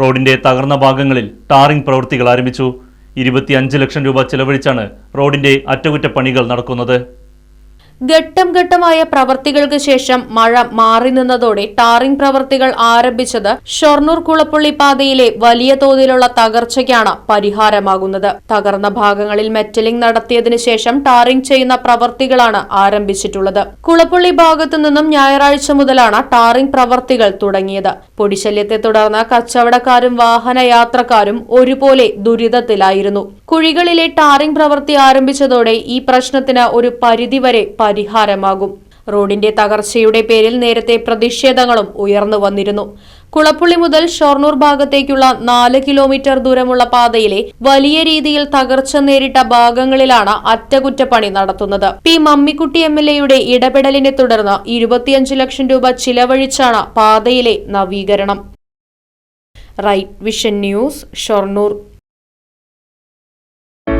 റോഡിന്റെ തകർന്ന ഭാഗങ്ങളിൽ ടാറിംഗ് പ്രവൃത്തികൾ ആരംഭിച്ചു. ഇരുപത്തിയഞ്ച് ലക്ഷം രൂപ ചെലവഴിച്ചാണ് റോഡിന്റെ അറ്റകുറ്റപ്പണികൾ നടക്കുന്നത്. ഘട്ടം ഘട്ടമായ പ്രവർത്തികൾക്ക് ശേഷം മഴ മാറി നിന്നതോടെ ടാറിംഗ് പ്രവർത്തികൾ ആരംഭിച്ചത് ഷൊർണൂർ കുളപ്പുള്ളി പാതയിലെ വലിയ തോതിലുള്ള തകർച്ചയ്ക്കാണ് പരിഹാരമാകുന്നത്. തകർന്ന ഭാഗങ്ങളിൽ മെറ്റലിംഗ് നടത്തിയതിനു ശേഷം ടാറിംഗ് ചെയ്യുന്ന പ്രവർത്തികളാണ് ആരംഭിച്ചിട്ടുള്ളത്. കുളപ്പുള്ളി ഭാഗത്തു നിന്നും ഞായറാഴ്ച മുതലാണ് ടാറിംഗ് പ്രവർത്തികൾ തുടങ്ങിയത്. പൊടിശല്യത്തെ തുടർന്ന് കച്ചവടക്കാരും വാഹനയാത്രക്കാരും ഒരുപോലെ ദുരിതത്തിലായിരുന്നു. കുഴികളിലെ ടാറിംഗ് പ്രവൃത്തി ആരംഭിച്ചതോടെ ഈ പ്രശ്നത്തിന് ഒരു പരിധിവരെ പരിഹാരമാകും. റോഡിന്റെ തകർച്ചയുടെ പേരിൽ നേരത്തെ പ്രതിഷേധങ്ങളും ഉയർന്നു വന്നിരുന്നു. കുളപ്പുള്ളി മുതൽ ഷൊർണൂർ ഭാഗത്തേക്കുള്ള നാല് കിലോമീറ്റർ ദൂരമുള്ള പാതയിലെ വലിയ രീതിയിൽ തകർച്ച നേരിട്ട ഭാഗങ്ങളിലാണ് അറ്റകുറ്റപ്പണി നടത്തുന്നത്. പി മമ്മിക്കുട്ടി എം എൽ എയുടെ ഇടപെടലിനെ തുടർന്ന് ഇരുപത്തിയഞ്ച് ലക്ഷം രൂപ ചിലവഴിച്ചാണ് പാതയിലെ നവീകരണം. Right vision news Shoranur.